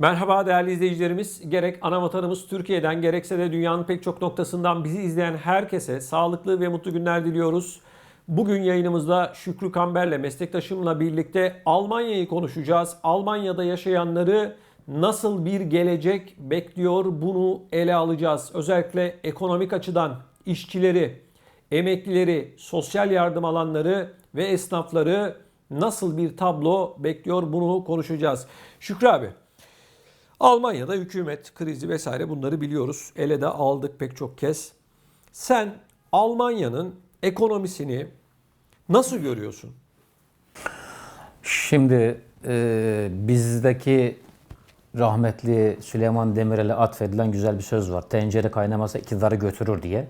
Merhaba değerli izleyicilerimiz. Gerek ana vatanımız Türkiye'den gerekse de dünyanın pek çok noktasından bizi izleyen herkese sağlıklı ve mutlu günler diliyoruz. Bugün yayınımızda Şükrü Kamber'le meslektaşımla birlikte Almanya'yı konuşacağız. Almanya'da yaşayanları nasıl bir gelecek bekliyor bunu ele alacağız. Özellikle ekonomik açıdan işçileri, emeklileri, sosyal yardım alanları ve esnafları nasıl bir tablo bekliyor bunu konuşacağız. Şükrü abi, Almanya'da hükümet krizi vesaire bunları biliyoruz. Ele de aldık pek çok kez. Sen Almanya'nın ekonomisini nasıl görüyorsun? Şimdi e, bizdeki rahmetli Süleyman Demirel'e atfedilen güzel bir söz var. Tencere kaynaması iktidarı götürür diye.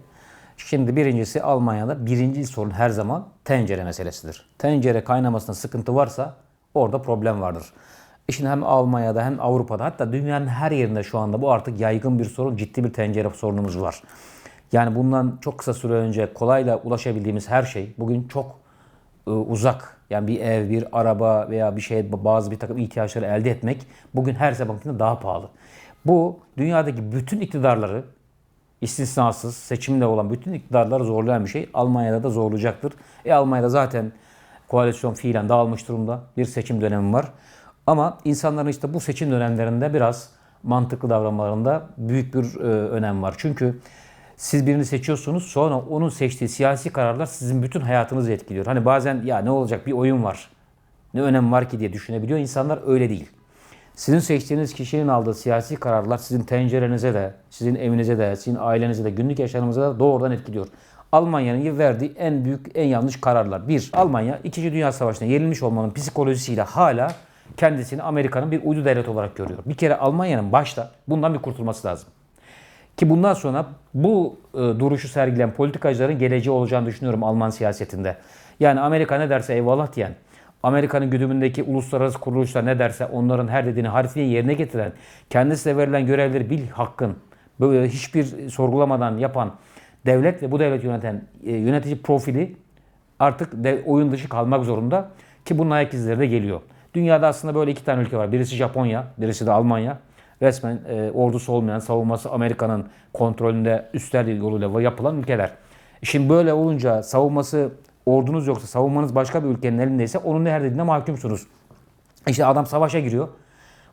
Şimdi birincisi Almanya'da birinci sorun her zaman tencere meselesidir. Tencere kaynamasında sıkıntı varsa orada problem vardır. İşin hem Almanya'da hem Avrupa'da hatta dünyanın her yerinde şu anda bu artık yaygın bir sorun, ciddi bir tencere sorunumuz var. Yani bundan çok kısa süre önce kolayla ulaşabildiğimiz her şey bugün çok e, uzak. Yani bir ev, bir araba veya bir şey bazı bir takım ihtiyaçları elde etmek bugün her zamankinden daha pahalı. Bu dünyadaki bütün iktidarları istisnasız seçimle olan bütün iktidarları zorlayan bir şey. Almanya'da da zorlayacaktır. E Almanya'da zaten koalisyon fiilen dağılmış durumda. Bir seçim dönemi var. Ama insanların işte bu seçim dönemlerinde biraz mantıklı davranmalarında büyük bir e, önem var. Çünkü siz birini seçiyorsunuz sonra onun seçtiği siyasi kararlar sizin bütün hayatınızı etkiliyor. Hani bazen ya ne olacak bir oyun var. Ne önemi var ki diye düşünebiliyor. İnsanlar öyle değil. Sizin seçtiğiniz kişinin aldığı siyasi kararlar sizin tencerenize de, sizin evinize de, sizin ailenize de, günlük yaşamınıza da doğrudan etkiliyor. Almanya'nın verdiği en büyük, en yanlış kararlar. Bir, Almanya 2. Dünya Savaşı'nda yenilmiş olmanın psikolojisiyle hala kendisini Amerika'nın bir uydu devlet olarak görüyor. Bir kere Almanya'nın başta bundan bir kurtulması lazım. Ki bundan sonra bu e, duruşu sergileyen politikacıların geleceği olacağını düşünüyorum Alman siyasetinde. Yani Amerika ne derse eyvallah diyen, Amerika'nın güdümündeki uluslararası kuruluşlar ne derse onların her dediğini harfiye yerine getiren, kendisine verilen görevleri bil hakkın, böyle hiçbir sorgulamadan yapan devlet ve bu devlet yöneten e, yönetici profili artık de, oyun dışı kalmak zorunda ki bunun ayak izleri de geliyor. Dünyada aslında böyle iki tane ülke var. Birisi Japonya, birisi de Almanya. Resmen e, ordusu olmayan, savunması Amerika'nın kontrolünde üstler yoluyla yapılan ülkeler. Şimdi böyle olunca savunması ordunuz yoksa, savunmanız başka bir ülkenin elindeyse onun her dediğine mahkumsunuz. İşte adam savaşa giriyor.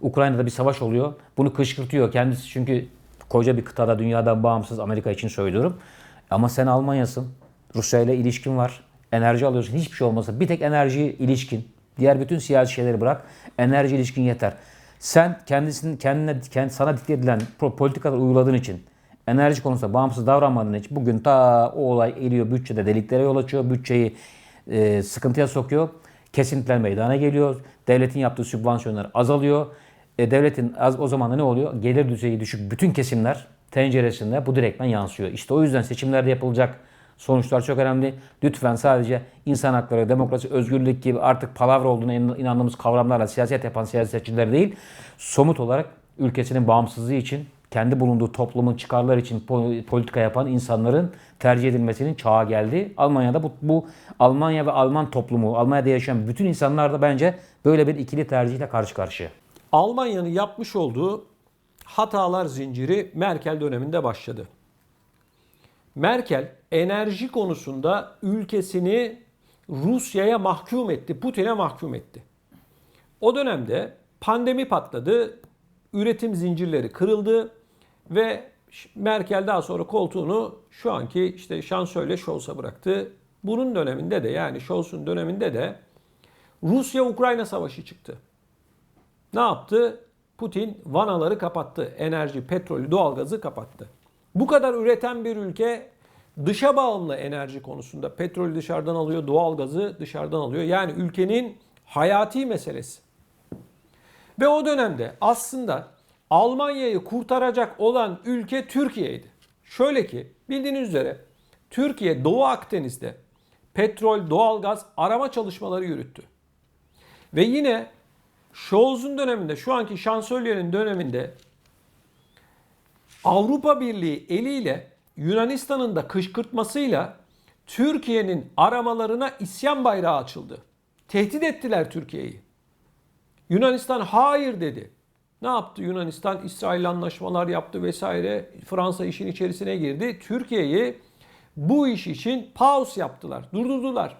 Ukrayna'da bir savaş oluyor. Bunu kışkırtıyor kendisi çünkü koca bir kıtada dünyadan bağımsız Amerika için söylüyorum. Ama sen Almanya'sın. Rusya ile ilişkin var. Enerji alıyorsun. Hiçbir şey olmasa bir tek enerji ilişkin. Diğer bütün siyasi şeyleri bırak. Enerji ilişkin yeter. Sen kendisinin kendine kend, sana dikte edilen politikalar uyguladığın için enerji konusunda bağımsız davranmadığın için bugün ta o olay geliyor bütçede deliklere yol açıyor. Bütçeyi e, sıkıntıya sokuyor. Kesintiler meydana geliyor. Devletin yaptığı sübvansiyonlar azalıyor. E, devletin az o zaman da ne oluyor? Gelir düzeyi düşük bütün kesimler tenceresinde bu direktmen yansıyor. İşte o yüzden seçimlerde yapılacak sonuçlar çok önemli. Lütfen sadece insan hakları, demokrasi, özgürlük gibi artık palavra olduğuna inandığımız kavramlarla siyaset yapan siyasetçiler değil, somut olarak ülkesinin bağımsızlığı için, kendi bulunduğu toplumun çıkarları için politika yapan insanların tercih edilmesinin çağı geldi. Almanya'da bu, bu Almanya ve Alman toplumu, Almanya'da yaşayan bütün insanlar da bence böyle bir ikili tercihle karşı karşıya. Almanya'nın yapmış olduğu hatalar zinciri Merkel döneminde başladı. Merkel enerji konusunda ülkesini Rusya'ya mahkum etti, Putin'e mahkum etti. O dönemde pandemi patladı, üretim zincirleri kırıldı ve Merkel daha sonra koltuğunu şu anki işte şansölye Scholz'a bıraktı. Bunun döneminde de yani Scholz'un döneminde de Rusya-Ukrayna savaşı çıktı. Ne yaptı? Putin vanaları kapattı. Enerji, petrolü, doğalgazı kapattı. Bu kadar üreten bir ülke dışa bağımlı enerji konusunda petrolü dışarıdan alıyor, doğalgazı dışarıdan alıyor. Yani ülkenin hayati meselesi. Ve o dönemde aslında Almanya'yı kurtaracak olan ülke Türkiye'ydi. Şöyle ki bildiğiniz üzere Türkiye Doğu Akdeniz'de petrol, doğalgaz arama çalışmaları yürüttü. Ve yine Scholz'un döneminde, şu anki şansölyenin döneminde Avrupa Birliği eliyle Yunanistan'ın da kışkırtmasıyla Türkiye'nin aramalarına isyan bayrağı açıldı. Tehdit ettiler Türkiye'yi. Yunanistan hayır dedi. Ne yaptı Yunanistan? İsrail anlaşmalar yaptı vesaire. Fransa işin içerisine girdi. Türkiye'yi bu iş için pause yaptılar. Durdurdular.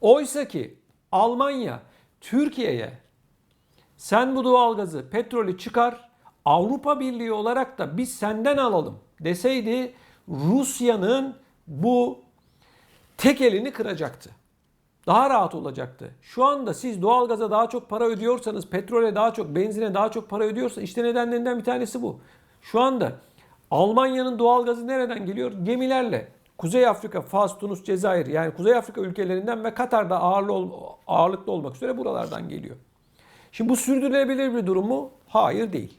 Oysa ki Almanya Türkiye'ye sen bu doğalgazı, petrolü çıkar, Avrupa Birliği olarak da biz senden alalım deseydi Rusya'nın bu tek elini kıracaktı. Daha rahat olacaktı. Şu anda siz doğalgaza daha çok para ödüyorsanız, petrole daha çok, benzine daha çok para ödüyorsanız işte nedenlerinden bir tanesi bu. Şu anda Almanya'nın doğalgazı nereden geliyor? Gemilerle. Kuzey Afrika, Fas, Tunus, Cezayir yani Kuzey Afrika ülkelerinden ve Katar'da ağırlı, ağırlıklı olmak üzere buralardan geliyor. Şimdi bu sürdürülebilir bir durum mu? Hayır değil.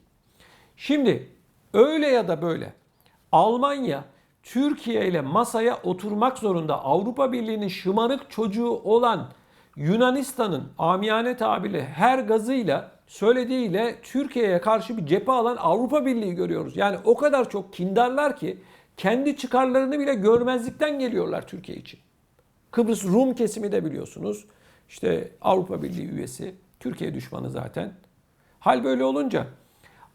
Şimdi öyle ya da böyle Almanya Türkiye ile masaya oturmak zorunda. Avrupa Birliği'nin şımarık çocuğu olan Yunanistan'ın amiyane tabirle her gazıyla söylediğiyle Türkiye'ye karşı bir cephe alan Avrupa Birliği görüyoruz. Yani o kadar çok kindarlar ki kendi çıkarlarını bile görmezlikten geliyorlar Türkiye için. Kıbrıs Rum kesimi de biliyorsunuz. İşte Avrupa Birliği üyesi. Türkiye düşmanı zaten. Hal böyle olunca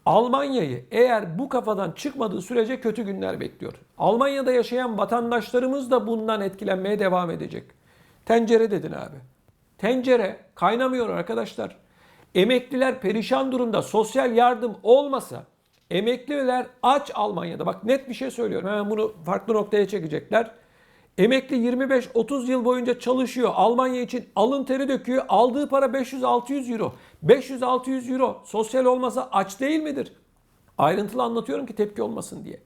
Almanya'yı eğer bu kafadan çıkmadığı sürece kötü günler bekliyor. Almanya'da yaşayan vatandaşlarımız da bundan etkilenmeye devam edecek. Tencere dedin abi. Tencere kaynamıyor arkadaşlar. Emekliler perişan durumda. Sosyal yardım olmasa emekliler aç Almanya'da. Bak net bir şey söylüyorum. Hemen bunu farklı noktaya çekecekler. Emekli 25-30 yıl boyunca çalışıyor. Almanya için alın teri döküyor. Aldığı para 500-600 euro. 500-600 euro sosyal olmasa aç değil midir? Ayrıntılı anlatıyorum ki tepki olmasın diye.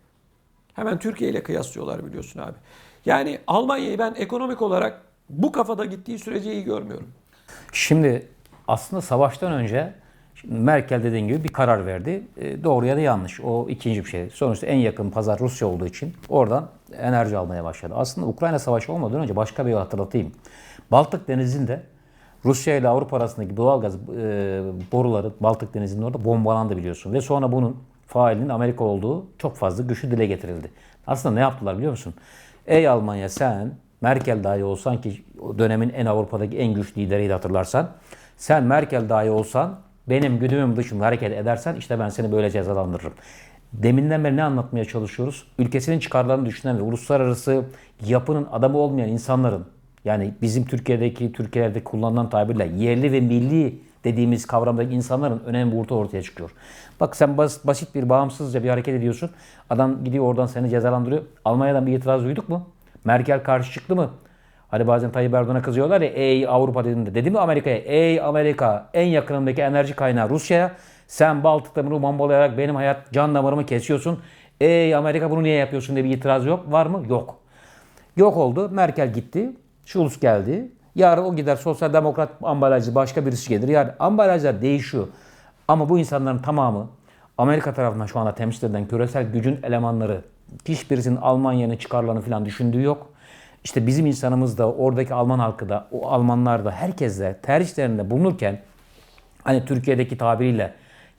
Hemen Türkiye ile kıyaslıyorlar biliyorsun abi. Yani Almanya'yı ben ekonomik olarak bu kafada gittiği sürece iyi görmüyorum. Şimdi aslında savaştan önce şimdi Merkel dediğin gibi bir karar verdi. E, doğru ya da yanlış. O ikinci bir şey. Sonuçta en yakın pazar Rusya olduğu için oradan enerji almaya başladı. Aslında Ukrayna Savaşı olmadan önce başka bir hatırlatayım. Baltık Denizi'nde Rusya ile Avrupa arasındaki doğalgaz e, boruları Baltık Denizi'nin orada bombalandı biliyorsun. Ve sonra bunun failinin Amerika olduğu çok fazla güçlü dile getirildi. Aslında ne yaptılar biliyor musun? Ey Almanya sen Merkel dahi olsan ki dönemin en Avrupa'daki en güçlü lideriydi hatırlarsan. Sen Merkel dahi olsan benim güdümüm dışında hareket edersen işte ben seni böyle cezalandırırım. Deminden beri ne anlatmaya çalışıyoruz? Ülkesinin çıkarlarını düşünen ve uluslararası yapının adamı olmayan insanların yani bizim Türkiye'deki, Türkiye'de kullanılan tabirle yerli ve milli dediğimiz kavramdaki insanların önemi burada ortaya çıkıyor. Bak sen bas- basit bir bağımsızca bir hareket ediyorsun. Adam gidiyor oradan seni cezalandırıyor. Almanya'dan bir itiraz duyduk mu? Merkel karşı çıktı mı? Hani bazen Tayyip Erdoğan'a kızıyorlar ya ey Avrupa dediğinde. Dedi mi Amerika'ya? Ey Amerika en yakınımdaki enerji kaynağı Rusya'ya. Sen Baltık'ta bunu bombalayarak benim hayat can damarımı kesiyorsun. Ey Amerika bunu niye yapıyorsun diye bir itiraz yok. Var mı? Yok. Yok oldu. Merkel gitti. Schulz geldi. Yarın o gider sosyal demokrat ambalajcı başka birisi gelir. Yani ambalajlar değişiyor. Ama bu insanların tamamı Amerika tarafından şu anda temsil edilen küresel gücün elemanları. Hiçbirisinin Almanya'nın çıkarlarını falan düşündüğü yok. İşte bizim insanımız da oradaki Alman halkı da o Almanlar da herkes de tercihlerinde bulunurken hani Türkiye'deki tabiriyle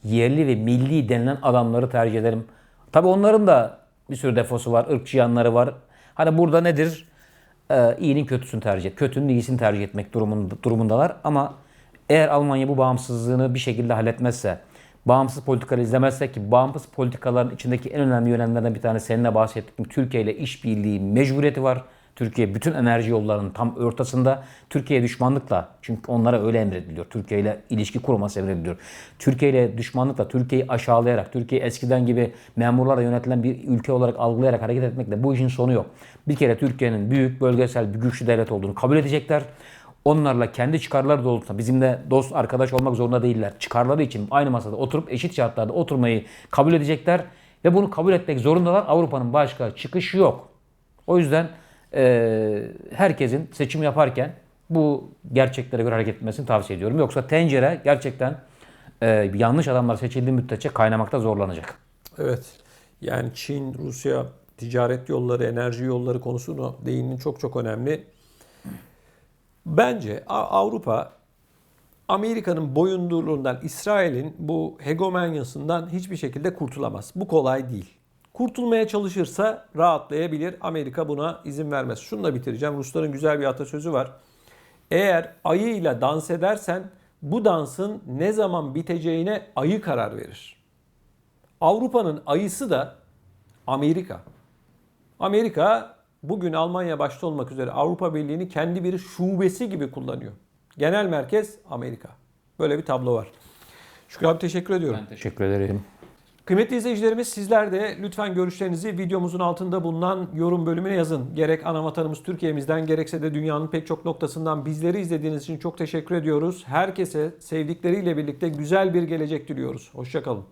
yerli ve milli denilen adamları tercih ederim. Tabi onların da bir sürü defosu var, ırkçı yanları var. Hani burada nedir? Ee, iyinin kötüsünü tercih et, kötünün iyisini tercih etmek durumunda, durumundalar. Ama eğer Almanya bu bağımsızlığını bir şekilde halletmezse, bağımsız politikalar izlemezse ki bağımsız politikaların içindeki en önemli yönelimlerden bir tanesi seninle bahsettiğim Türkiye ile işbirliği mecburiyeti var. Türkiye bütün enerji yollarının tam ortasında. Türkiye düşmanlıkla çünkü onlara öyle emrediliyor. Türkiye ile ilişki kurması emrediliyor. Türkiye ile düşmanlıkla Türkiye'yi aşağılayarak, Türkiye eskiden gibi memurlarla yönetilen bir ülke olarak algılayarak hareket etmekle bu işin sonu yok. Bir kere Türkiye'nin büyük bölgesel bir güçlü devlet olduğunu kabul edecekler. Onlarla kendi çıkarları doğrultusunda bizimle dost arkadaş olmak zorunda değiller. Çıkarları için aynı masada oturup eşit şartlarda oturmayı kabul edecekler ve bunu kabul etmek zorundalar. Avrupa'nın başka çıkışı yok. O yüzden e, herkesin seçim yaparken bu gerçeklere göre hareket etmesini tavsiye ediyorum. Yoksa tencere gerçekten e, yanlış adamlar seçildiği müddetçe kaynamakta zorlanacak. Evet. Yani Çin, Rusya ticaret yolları, enerji yolları konusunu değinin çok çok önemli. Bence Avrupa Amerika'nın boyundurluğundan, İsrail'in bu hegemonyasından hiçbir şekilde kurtulamaz. Bu kolay değil. Kurtulmaya çalışırsa rahatlayabilir. Amerika buna izin vermez. Şununla bitireceğim. Rusların güzel bir atasözü var. Eğer ayıyla dans edersen bu dansın ne zaman biteceğine ayı karar verir. Avrupa'nın ayısı da Amerika. Amerika bugün Almanya başta olmak üzere Avrupa Birliği'ni kendi bir şubesi gibi kullanıyor. Genel merkez Amerika. Böyle bir tablo var. Şükrü abi teşekkür ediyorum. Teşekkür ederim. Kıymetli izleyicilerimiz sizler de lütfen görüşlerinizi videomuzun altında bulunan yorum bölümüne yazın. Gerek ana vatanımız Türkiye'mizden gerekse de dünyanın pek çok noktasından bizleri izlediğiniz için çok teşekkür ediyoruz. Herkese sevdikleriyle birlikte güzel bir gelecek diliyoruz. Hoşçakalın.